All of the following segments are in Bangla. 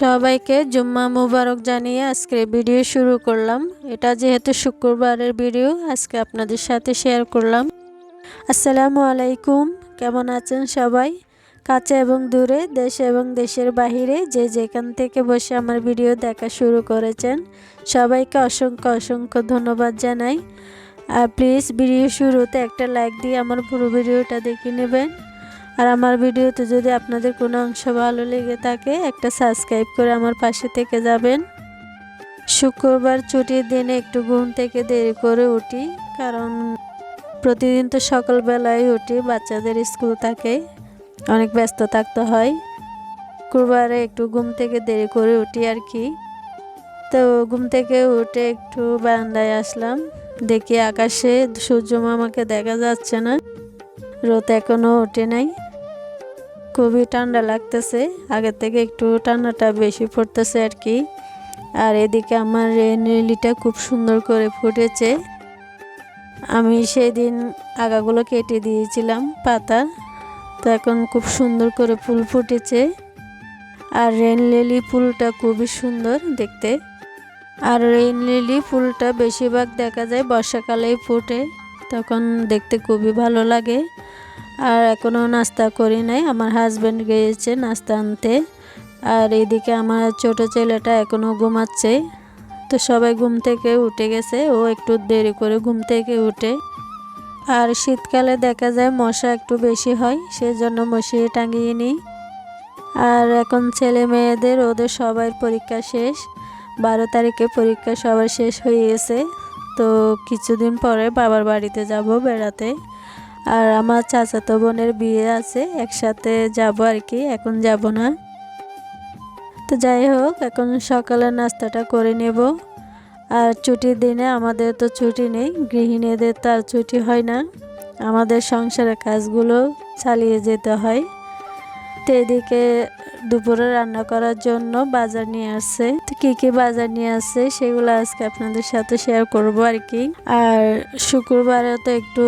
সবাইকে জুম্মা মুবারক জানিয়ে আজকে ভিডিও শুরু করলাম। এটা যেহেতু শুক্রবারের ভিডিও, আজকে আপনাদের সাথে শেয়ার করলাম। আসসালামু আলাইকুম, কেমন আছেন সবাই? কাছে এবং দূরে, দেশে এবং দেশের বাহিরে যে যেখান থেকে বসে আমার ভিডিও দেখা শুরু করেছেন, সবাইকে অসংখ্য অসংখ্য ধন্যবাদ জানাই। আর প্লিজ ভিডিও শুরুতে একটা লাইক দিয়ে আমার পুরো ভিডিওটা দেখে নেবেন। আর আমার ভিডিওতে যদি আপনাদের কোনো অংশ ভালো লেগে থাকে, একটা সাবস্ক্রাইব করে আমার পাশে থেকে যাবেন। শুক্রবার ছুটির দিনে একটু ঘুম থেকে দেরি করে উঠি, কারণ প্রতিদিন তো সকালবেলায় উঠি, বাচ্চাদের স্কুল থাকে, অনেক ব্যস্ত থাকতে হয়। শুক্রবারে একটু ঘুম থেকে দেরি করে উঠি আর কি। তো ঘুম থেকে উঠে একটু বারান্দায় আসলাম, দেখি আকাশে সূর্য মামাকে দেখা যাচ্ছে না, রোদ এখনও ওঠে নাই। খুবই ঠান্ডা লাগতেছে। আগের থেকে একটু ঠান্ডাটা বেশি পড়তেছে আর কি আর এদিকে আমার রেনলিটা খুব সুন্দর করে ফুটেছে। আমি সেই দিন আগাগুলো কেটে দিয়েছিলাম পাতা তো এখন খুব সুন্দর করে ফুল ফুটেছে। আর রেন লিলি ফুলটা খুবই সুন্দর দেখতে। আর রেন লিলি ফুলটা বেশিরভাগ দেখা যায় বর্ষাকালেই ফুটে। তখন দেখতে খুবই ভালো লাগে। আর এখনও নাস্তা করি নাই। আমার হাজব্যান্ড গিয়েছে নাস্তা আনতে। আর এদিকে আমার ছোট ছেলেটা এখনও ঘুমাচ্ছে। তো সবাই ঘুম থেকে উঠে গেছে। ও একটু দেরি করে ঘুম থেকে উঠে। আর শীতকালে দেখা যায় মশা একটু বেশি হয়, সেজন্য মশারি টাঙিয়ে নিই। আর এখন ছেলে মেয়েদের, ওদের সবার পরীক্ষা শেষ। বারো তারিখে পরীক্ষা সবার শেষ হয়ে গেছে। তো কিছুদিন পরে বাবার বাড়িতে যাব বেড়াতে। আর আমার চাচাতো বোনের বিয়ে আছে, একসাথে যাব আর কি, এখন যাব না। তো যাই হোক, এখন সকালে নাস্তাটা করে নেব। আর ছুটির দিনে আমাদের তো ছুটি নেই, গৃহিণীদের তো আর ছুটি হয় না। আমাদের সংসারের কাজগুলো চালিয়ে যেতে হয়। তো এদিকে দুপুরে রান্না করার জন্য বাজার নিয়ে আসছে তো কী কী বাজার নিয়ে আসছে সেগুলো আজকে আপনাদের সাথে শেয়ার করব আর কি। আর শুক্রবারে তো একটু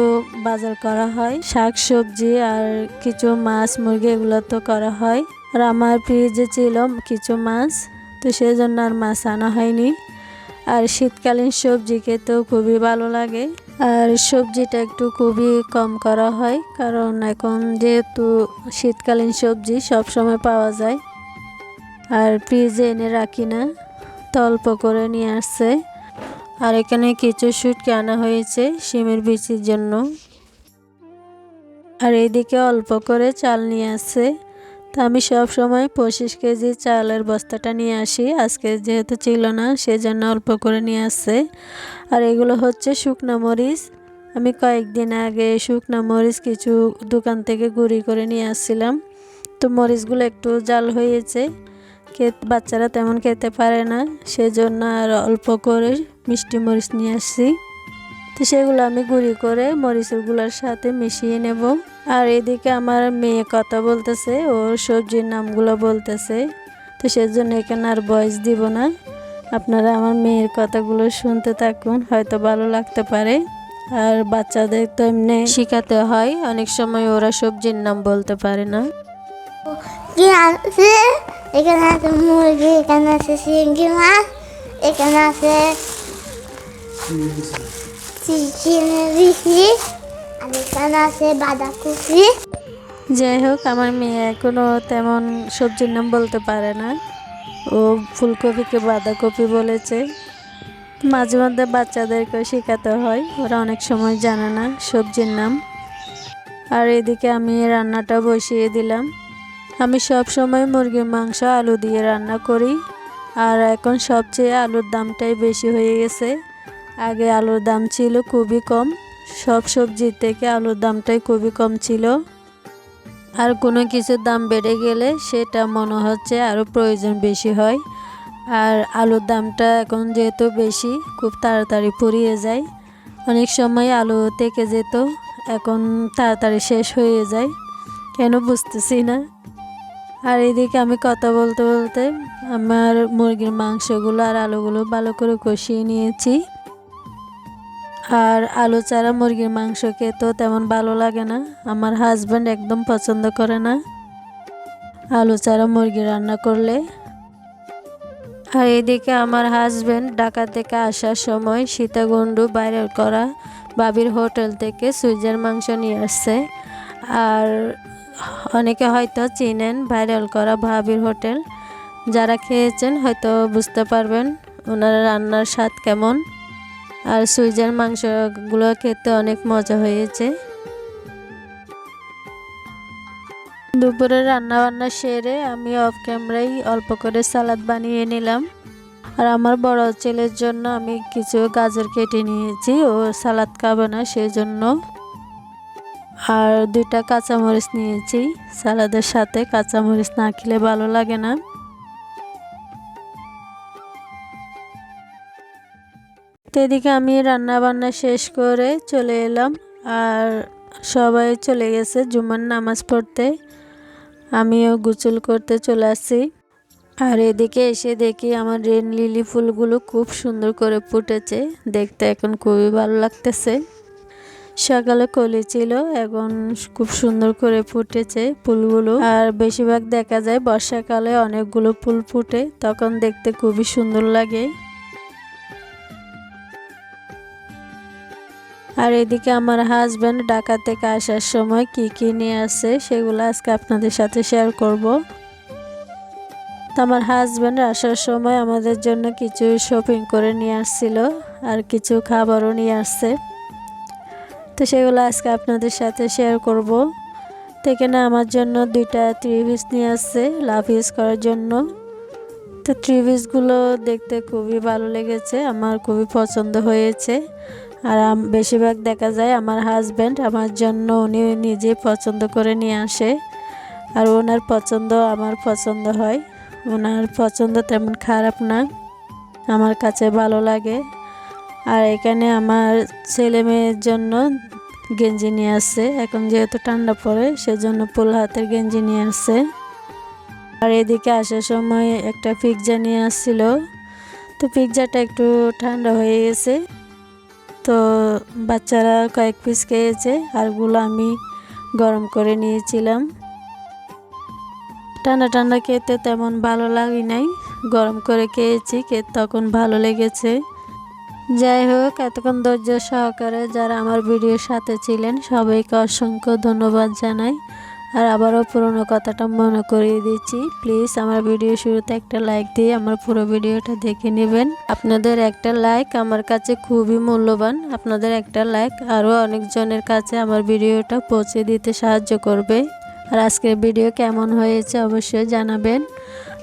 বাজার করা হয়। শাক সবজি আর কিছু মাছ, মুরগি এগুলো তো করা হয়। আর আমার ফ্রিজে ছিল কিছু মাছ, তো সেই জন্য আর মাছ আনা হয়নি। আর শীতকালীন সবজি খেতেও খুবই ভালো লাগে। আর সবজিটা একটু খুবই কম করা হয়, কারণ এখন যেহেতু শীতকালীন সবজি সব সময় পাওয়া যায়। আর ফ্রিজে এনে রাখি না, তো অল্প করে নিয়ে আসছে। আর এখানে কিছু শুটকি আনা হয়েছে শিমের বিচির জন্য। আর এইদিকে অল্প করে চাল নিয়ে আসছে। তো আমি সব সময় পঁচিশ কেজি চালের বস্তাটা নিয়ে আসি। আজকে যেহেতু ছিল না, সেজন্য অল্প করে নিয়ে আসছে। আর এগুলো হচ্ছে শুকনো মরিচ। আমি কয়েকদিন আগে শুকনো মরিচ কিছু দোকান থেকে গুঁড়ি করে নিয়ে আসছিলাম। তো মরিচগুলো একটু জাল হয়েছে। বাচ্চারা তেমন খেতে পারে না, সেজন্য আর অল্প করে মিষ্টি মরিচ নিয়ে আসছি। তো সেগুলো আমি গুঁড়ি করে মরিচেরগুলার সাথে মিশিয়ে নেব। আর এদিকে আমার মেয়ে কথা বলতেছে ওর সবজির নামগুলো বলতেছে তো সেজন্য এখানে আর বয়স দিব না। আপনারা আমার মেয়ের কথাগুলো শুনতে থাকুন হয়তো ভালো লাগতে পারে। আর বাচ্চাদের তো এমনি শেখাতে হয় অনেক সময় ওরা সবজির নাম বলতে পারে না। আছে। এখানে আছে মুরগি এখানে আছে শিঙ্গি মাছ এখানে আছে বাঁধাকপি যাই হোক, আমার মেয়ে এখনও তেমন সবজির নাম বলতে পারে না। ও ফুলকপিকে বাঁধাকপি বলেছে। মাঝে মধ্যে বাচ্চাদেরকে শেখাতে হয়, ওরা অনেক সময় জানে না সবজির নাম। আর এদিকে আমি রান্নাটা বসিয়ে দিলাম। আমি সব সময় মুরগির মাংস, আলু দিয়ে রান্না করি। আর এখন সবচেয়ে আলুর দামটাই বেশি হয়ে গেছে। আগে আলুর দাম ছিল খুবই কম। সব সবজির থেকে আলুর দামটাই খুবই কম ছিল। আর কোনো কিছুর দাম বেড়ে গেলে সেটা মনে হচ্ছে আরও প্রয়োজন বেশি হয়। আর আলুর দামটা এখন যেহেতু বেশি, খুব তাড়াতাড়ি ফুরিয়ে যায়। অনেক সময় আলু থেকে যেত, এখন তাড়াতাড়ি শেষ হয়ে যায়। কেন বুঝতেছি না। আর এদিকে আমি কথা বলতে বলতে আমার মুরগির মাংসগুলো আর আলুগুলো ভালো করে কষিয়ে নিয়েছি। আর আলু ছাড়া মুরগির মাংস খেতেও তেমন ভালো লাগে না। আমার হাজব্যান্ড একদম পছন্দ করে না আলু ছাড়া মুরগি রান্না করলে। আর এদিকে আমার হাজব্যান্ড ঢাকা থেকে আসার সময় সীতাকুণ্ডু ভাইরাল করা বাবির হোটেল থেকে সুইজার মাংস নিয়ে আসছে। আর অনেকে হয়তো চিনেন ভাইরাল করা ভাবির হোটেল। যারা খেয়েছেন হয়তো বুঝতে পারবেন ওনার রান্নার স্বাদ কেমন। আর সুইজার মাংসগুলো খেতে অনেক মজা হয়েছে। দুপুরে রান্না বান্না সেরে আমি অফ ক্যামেরায় অল্প করে সালাদ বানিয়ে নিলাম। আর আমার বড় ছেলের জন্য আমি কিছু গাজর কেটে নিয়েছি, ও সালাদ খাবে না সেজন্য। আর দুইটা কাঁচামরিচ নিয়েছি, সালাদের সাথে কাঁচামরিচ না খেলে ভালো লাগে না। তো এদিকে আমি রান্না বান্না শেষ করে চলে এলাম। আর সবাই চলে গেছে জুমার নামাজ পড়তে। আমিও গোসল করতে চলে আসি আর এদিকে এসে দেখি আমার রেন লিলি ফুলগুলো খুব সুন্দর করে ফুটেছে। দেখতে এখন খুবই ভালো লাগতেছে। সকালে কলি ছিল, এখন খুব সুন্দর করে ফুটেছে ফুলগুলো। আর বেশিরভাগ দেখা যায় বর্ষাকালে অনেকগুলো ফুল ফুটে, তখন দেখতে খুবই সুন্দর লাগে। আর এদিকে আমার হাজব্যান্ড ঢাকা থেকে আসার সময় কি কি নিয়ে আসে সেগুলো আজকে আপনাদের সাথে শেয়ার করব। আমার হাজব্যান্ড আসার সময় আমাদের জন্য কিছু শপিং করে নিয়ে আসছিল আর কিছু খাবারও নিয়ে আসছে। তো সেগুলো আজকে আপনাদের সাথে শেয়ার করব। তো এখানে আমার জন্য দুইটা থ্রি পিস নিয়ে আসছে লাভ ইউজ করার জন্য। তো থ্রি পিসগুলো দেখতে খুবই ভালো লেগেছে, আমার খুবই পছন্দ হয়েছে। আর বেশিরভাগ দেখা যায় আমার হাজব্যান্ড আমার জন্য উনি নিজে পছন্দ করে নিয়ে আসে। আর ওনার পছন্দ আমার পছন্দ হয়। ওনার পছন্দ তেমন খারাপ না। আমার কাছে ভালো লাগে। আর এখানে আমার ছেলে মেয়ের জন্য গেঞ্জি নিয়ে আসছে এখন যেহেতু ঠান্ডা পড়ে, সেজন্য ফুল হাতের গেঞ্জি নিয়ে আসছে আর এদিকে আসার সময় একটা পিৎজা নিয়ে আসছিল। তো পিৎজাটা একটু ঠান্ডা হয়ে গেছে। তো বাচ্চারা কয়েক পিস খেয়েছে আরগুলো আমি গরম করে নিয়েছিলাম। ঠান্ডা ঠান্ডা খেতে তেমন ভালো লাগে নাই, গরম করে খেয়েছি, খেতে তখন ভালো লেগেছে। যাই হোক, এতক্ষণ ধৈর্য সহকারে যারা আমার ভিডিওর সাথে ছিলেন, সবাইকে অসংখ্য ধন্যবাদ জানাই। আর আবারও পুরনো কথাটা মনে করিয়ে দিচ্ছি। প্লিজ আমার ভিডিও শুরুতে একটা লাইক দিয়ে আমার পুরো ভিডিওটা দেখে নেবেন। আপনাদের একটা লাইক আমার কাছে খুবই মূল্যবান। আপনাদের একটা লাইক আরও অনেকজনের কাছে আমার ভিডিওটা পৌঁছে দিতে সাহায্য করবে। আর আজকের ভিডিও কেমন হয়েছে অবশ্যই জানাবেন।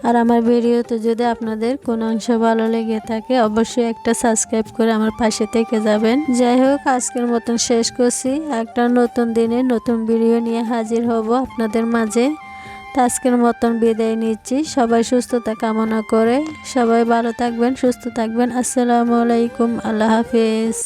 আর আমার ভিডিওতে যদি আপনাদের কোনো অংশ ভালো লেগে থাকে, অবশ্যই একটা সাবস্ক্রাইব করে আমার পাশে থেকে যাবেন। যাই হোক, আজকের মতন শেষ করছি। একটা নতুন দিনে নতুন ভিডিও নিয়ে হাজির হব আপনাদের মাঝে। আজকের মতন বিদায় নিচ্ছি। সবাই সুস্থতা কামনা করে। সবাই ভালো থাকবেন, সুস্থ থাকবেন। আসসালামু আলাইকুম। আল্লাহ হাফিজ।